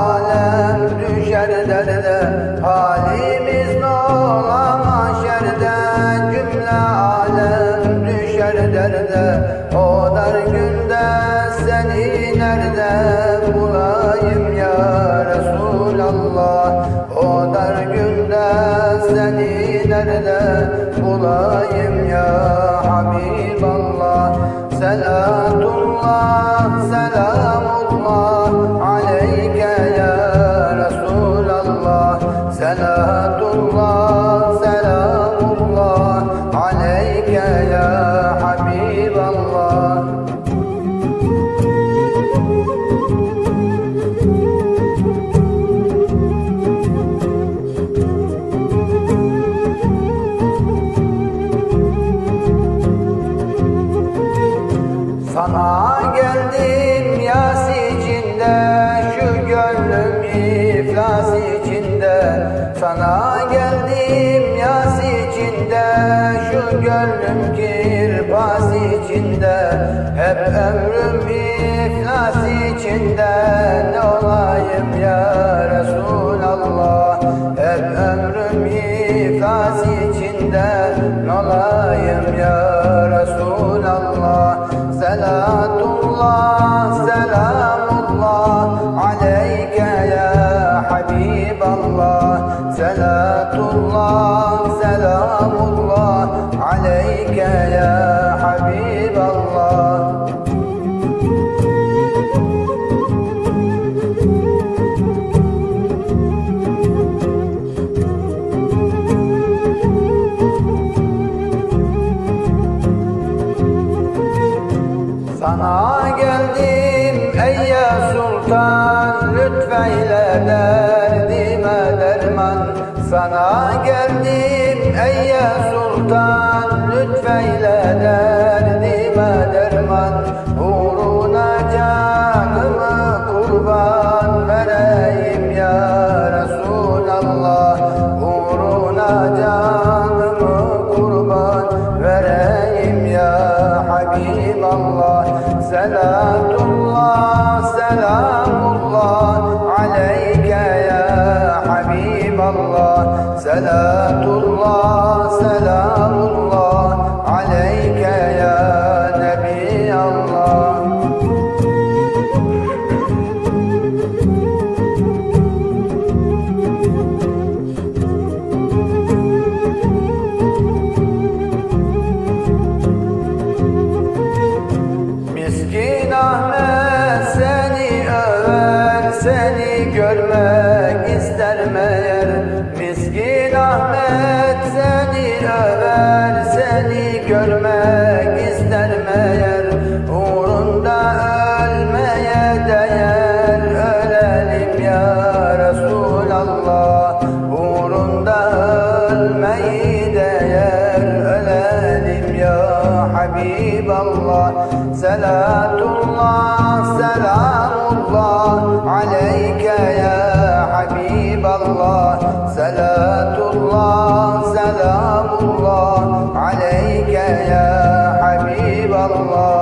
alem düşer derde Halimiz ne ola mahşerde Cümle alem düşer derde O dar günde seni nerede bulayım ya Resulallah? O dar günde seni nerede bulayım ya Habiballah? Selam Selatullah, gönlüm kirpas içinde. Hep ömrüm iflas içinde. Ne olayım ya Resulallah? Hep ömrüm iflas içinde. Ne olayım ya Resulallah? Selatullah, selamullah. Aleyke ya Habiballah. Selatullah, ey sultan Lütfeyle derdime derman. Sana geldim ey sultan Lütfeyle derdime derman. Uğruna canımı kurban vereyim ya Resulallah. Uğruna canımı kurban vereyim ya Habiballah. Selatullah, Habiballah Selatullah, selamullah. Aleyke ya Nebi Allah Miskin Ahmet Habiballah. Selatullah, selamullah aleyke ya Habiballah. Selatullah, selamullah aleyke ya Habiballah.